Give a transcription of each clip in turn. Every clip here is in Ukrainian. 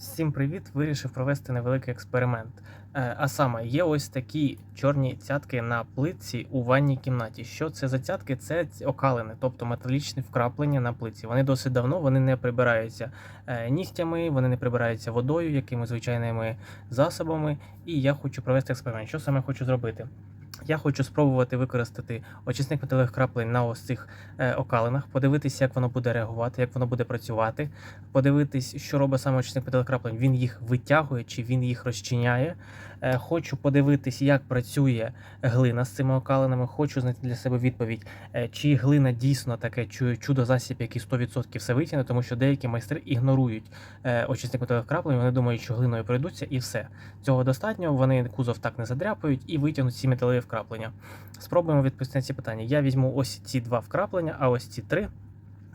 Всім привіт! Вирішив провести невеликий експеримент. Е, А саме, є ось такі чорні цятки на плитці у ванній кімнаті. Що це за цятки? Це окалини, тобто металічні вкраплення на плитці. Вони досить давно вони не прибираються е, нігтями, вони не прибираються водою, якимись звичайними засобами. І я хочу провести експеримент. Що саме хочу зробити? Я хочу спробувати використати очисник металевих краплень на ось цих е, окалинах, подивитися, як воно буде реагувати, як воно буде працювати, подивитись, що робить саме очисник металевих краплень. Він їх витягує чи він їх розчиняє. Е, Хочу подивитись, як працює глина з цими окалинами. Хочу знайти для себе відповідь, е, чи глина дійсно таке чу- чудо-засіб, який 100% все витягне, тому що деякі майстри ігнорують очисник металевих краплень. Вони думають, що глиною пройдуться і все. Цього достатньо. Вони кузов так не задряпають і витягнуть ці металеві вкраплення. Спробуємо відповісти на ці питання. Я візьму ось ці два вкраплення, а ось ці три.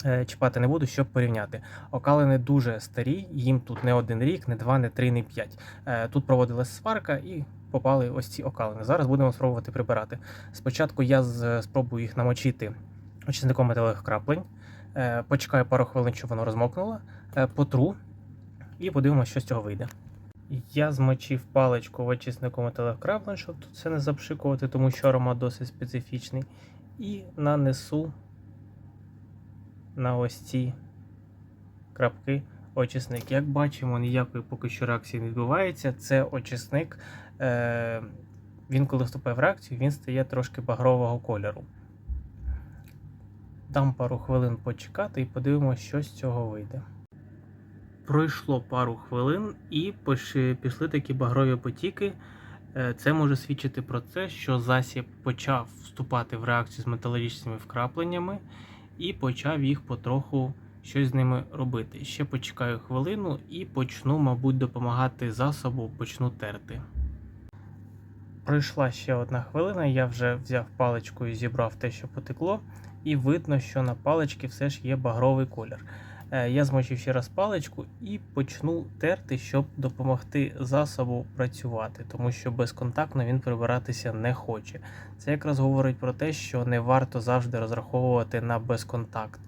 е, Чіпати не буду, щоб порівняти. Окалини дуже старі, їм тут не один рік, не два, не три, не п'ять. Е, Тут проводилась сварка і попали ось ці окалини. Зараз будемо спробувати прибирати. Спочатку я спробую їх намочити очисником металевих краплень. Е, Почекаю пару хвилин, щоб воно розмокнуло, потру і подивимося, що з цього вийде. Я змочив паличку в очиснику металевих щоб тут це не запшикувати, тому що аромат досить специфічний. І нанесу на ось ці крапки очисник. Як бачимо, ніякої поки що реакції не відбувається. Це очисник. Е, він, коли вступає в реакцію, він стає трошки багрового кольору. Дам пару хвилин почекати і подивимося, що з цього вийде. Пройшло пару хвилин і пішли такі багрові потіки. Е, Це може свідчити про те, що засіб почав вступати в реакцію з металургічними вкрапленнями і почав їх потроху щось з ними робити. Ще почекаю хвилину і почну, мабуть, допомагати засобу, почну терти. Пройшла ще одна хвилина, я вже взяв паличку і зібрав те, що потекло, і видно, що на паличці все ж є багровий колір. Е, Я змочив ще раз паличку і почну терти, щоб допомогти засобу працювати, тому що безконтактно він прибиратися не хоче. Це якраз говорить про те, що не варто завжди розраховувати на безконтакт.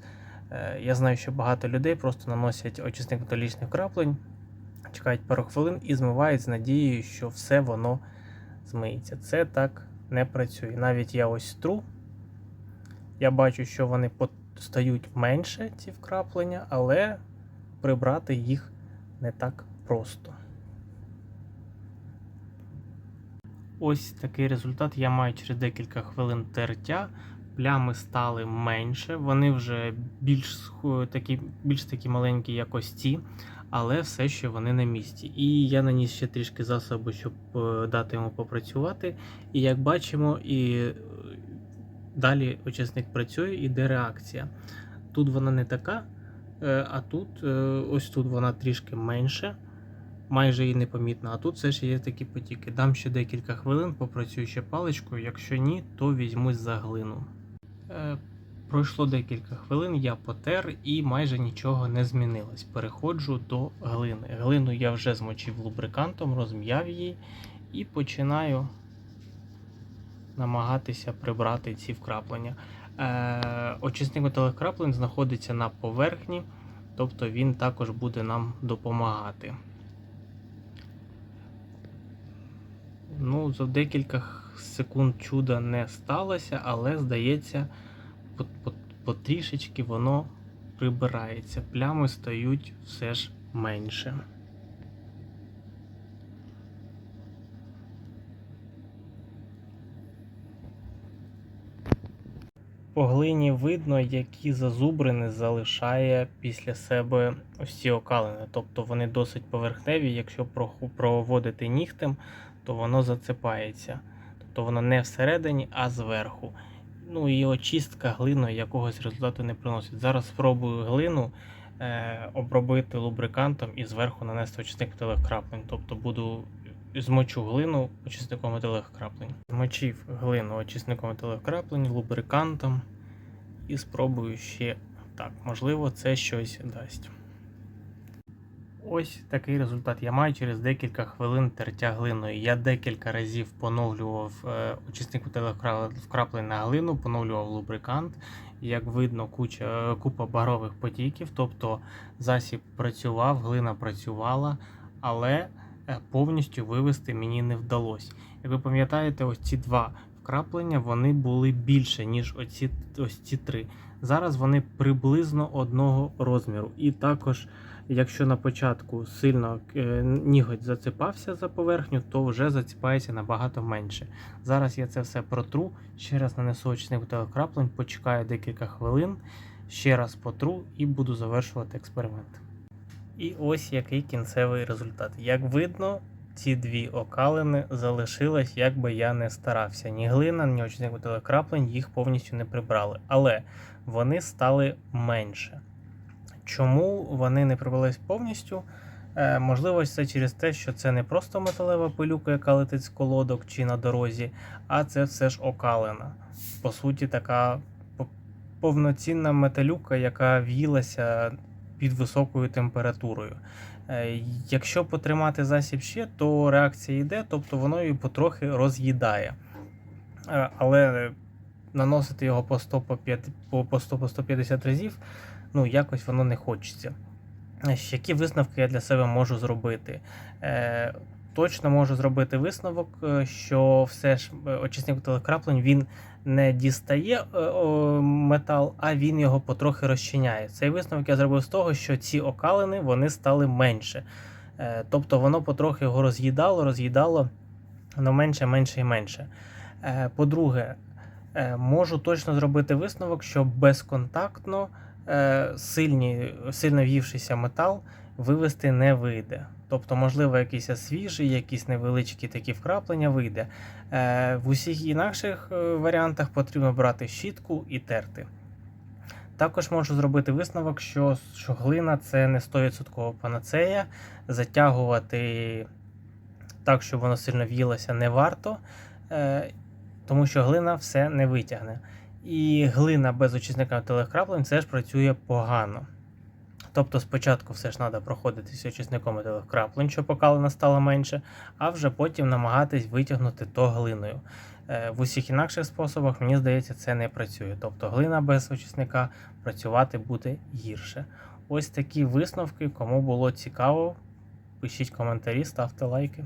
Е, Я знаю, що багато людей просто наносять очисник металічних краплень, чекають пару хвилин і змивають з надією, що все воно змиється. Це так не працює. Навіть я ось тру, я бачу, що вони по- стають менше, ці вкраплення, але прибрати їх не так просто. Ось такий результат я маю через декілька хвилин тертя. Плями стали менше, вони вже більш такі, більш такі маленькі, як ось ці, але все ще вони на місці. І я наніс ще трішки засобу, щоб е, дати йому попрацювати. І як бачимо, і далі очисник працює, іде реакція. Тут вона не така, е, а тут е, ось тут вона трішки менше, майже її непомітно, а тут все ще є такі потіки. Дам ще декілька хвилин, попрацюю ще паличкою. Якщо ні, то візьмусь за глину. Е, Пройшло декілька хвилин, я потер і майже нічого не змінилось. Переходжу до глини. Глину я вже змочив лубрикантом, розм'яв її і починаю намагатися прибрати ці вкраплення. Е, очисник металевих краплень знаходиться на поверхні, тобто він також буде нам допомагати. Ну, за декілька секунд чуда не сталося, але здається, по- по- потрішечки воно прибирається. Плями стають все ж менше. По глині видно, які зазубрини залишає після себе ці окалини. Тобто вони досить поверхневі. Якщо проводити нігтем, то воно зацепається. Тобто воно не всередині, а зверху. Ну і очистка глиною якогось результату не приносить. Зараз спробую глину е, обробити лубрикантом і зверху нанести очисник металевих краплень. Тобто буду змочу глину очисником металевих краплень. Змочив глину очисником металевих краплень, лубрикантом і спробую ще так. Можливо, це щось дасть. Ось такий результат я маю через декілька хвилин тертя глиною. Я декілька разів поновлював е, очисник вкраплень на глину, поновлював лубрикант. Як видно, куча, купа багрових потіків, тобто засіб працював, глина працювала, але е, повністю вивести мені не вдалося. Як ви пам'ятаєте, ось ці два вкраплення вони були більше, ніж оці, ось ці три. Зараз вони приблизно одного розміру. І також, якщо на початку сильно е, ніготь зацепався за поверхню, то вже заціпається набагато менше. Зараз я це все протру, ще раз нанесу очисник телекраплень, почекаю декілька хвилин, ще раз потру і буду завершувати експеримент. І ось який кінцевий результат. Як видно, ці дві окалини залишились, як би я не старався. Ні глина, ні очисник телекраплень їх повністю не прибрали. Але вони стали менше. Чому вони не прибрались повністю? Е, можливо, це через те, що це не просто металева пилюка, яка летить з колодок чи на дорозі, а це все ж окалина. По суті, така повноцінна металюка, яка в'їлася під високою температурою. Е, Якщо потримати засіб ще, то реакція йде, тобто воно її потрохи роз'їдає. Е, Але наносити його по 100 по 5 по по 100 по 150 разів, ну якось воно не хочеться. Е, Які висновки я для себе можу зробити? Точно можу зробити висновок, е, що все ж е, очисник телекраплень він не дістає е, метал, а він його потрохи розчиняє. Цей висновок я зробив з того, що ці окалини вони стали менше. Тобто воно потрохи його роз'їдало, роз'їдало, воно менше, менше і менше. По-друге, можу точно зробити висновок, що безконтактно сильні, сильно в'ївшийся метал вивести не вийде. Тобто, можливо, якийсь свіжий, якісь невеличкі такі вкраплення вийде. Е, В усіх інакших е, варіантах потрібно брати щітку і терти. Також можу зробити висновок, що, глина це не 100% панацея. Затягувати так, щоб воно сильно в'їлося, не варто, е, тому що глина все не витягне. І глина без очисника телекраплень все ж працює погано. Тобто спочатку все ж треба проходитися очисником телекраплень, щоб покалина стала менше, а вже потім намагатись витягнути то глиною. Е, В усіх інакших способах, мені здається, це не працює. Тобто глина без очисника працювати буде гірше. Ось такі висновки. Кому було цікаво, пишіть коментарі, ставте лайки.